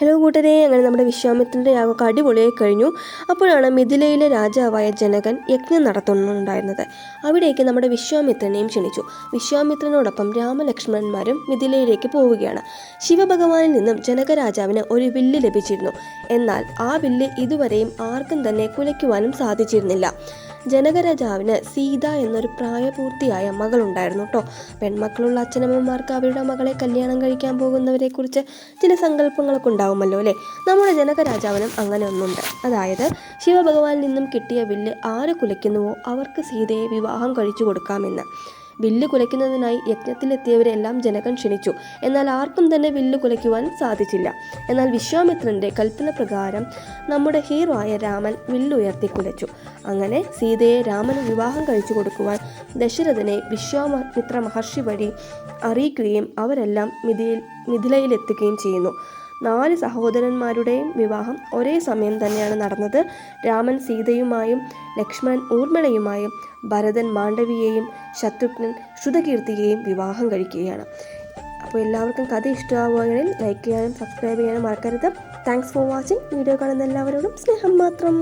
Hello കൂട്ടരെ അങ്ങനെ നമ്മുടെ വിശ്വാമിത്രന്റെ യാഗമൊക്കെ അടിപൊളിയായി കഴിഞ്ഞു. അപ്പോഴാണ് മിഥിലയിലെ രാജാവായ ജനകൻ യജ്ഞം നടത്തുന്നുണ്ടായിരുന്നത്. അവിടേക്ക് നമ്മുടെ വിശ്വാമിത്രനെയും ക്ഷണിച്ചു. വിശ്വാമിത്രനോടൊപ്പം രാമലക്ഷ്മണന്മാരും മിഥിലയിലേക്ക് പോവുകയാണ്. ശിവഭഗവാനിൽ നിന്നും ജനകരാജാവിന് ഒരു വില്ല് ലഭിച്ചിരുന്നു. എന്നാൽ ആ വില്ല് ഇതുവരെയും ആർക്കും തന്നെ കുലയ്ക്കുവാനും സാധിച്ചിരുന്നില്ല. ജനകരാജാവിന് സീത എന്നൊരു പ്രായപൂർത്തിയായ മകളുണ്ടായിരുന്നു കേട്ടോ പെൺമക്കളുള്ള അച്ഛനമ്മമാർക്ക് അവരുടെ മകളെ കല്യാണം കഴിക്കാൻ പോകുന്നവരെ കുറിച്ച് ചില സങ്കല്പങ്ങളൊക്കെ ഉണ്ടാവുമല്ലോ അല്ലേ? നമ്മുടെ ജനകരാജാവിനും അങ്ങനെ ഒന്നുണ്ട്. അതായത് ശിവഭഗവാനിൽ നിന്നും കിട്ടിയ വില്ല് ആര് കുലയ്ക്കുന്നുവോ അവർക്ക് സീതയെ വിവാഹം കഴിച്ചു കൊടുക്കാമെന്ന്. വില്ല് കുലയ്ക്കുന്നതിനായി യജ്ഞത്തിലെത്തിയവരെല്ലാം ജനകൻ ക്ഷണിച്ചു. എന്നാൽ ആർക്കും തന്നെ വില്ല് കുലയ്ക്കുവാൻ സാധിച്ചില്ല. എന്നാൽ വിശ്വാമിത്രന്റെ കൽപ്പന പ്രകാരം നമ്മുടെ ഹീറോ ആയ രാമൻ വില്ലുയർത്തി കുലച്ചു. അങ്ങനെ സീതയെ രാമന് വിവാഹം കഴിച്ചു കൊടുക്കുവാൻ ദശരഥനെ വിശ്വാമിത്ര മഹർഷി വഴി അറിയിക്കുകയും അവരെല്ലാം മിഥിയിൽ മിഥിലയിലെത്തുകയും ചെയ്യുന്നു. നാല് സഹോദരന്മാരുടെയും വിവാഹം ഒരേ സമയം തന്നെയാണ് നടന്നത്. രാമൻ സീതയുമായും ലക്ഷ്മണൻ ഊർമിളയുമായും ഭരതൻ മാണ്ഡവിയെയും ശത്രുഘ്നൻ ശ്രുതകീർത്തിയെയും വിവാഹം കഴിക്കുകയാണ്. അപ്പോൾ എല്ലാവർക്കും കഥ ഇഷ്ടമാവുകയാണെങ്കിൽ ലൈക്ക് ചെയ്യാനും സബ്സ്ക്രൈബ് ചെയ്യാനും മറക്കരുത്. താങ്ക്സ് ഫോർ വാച്ചിങ് വീഡിയോ കാണുന്ന എല്ലാവരോടും സ്നേഹം മാത്രം.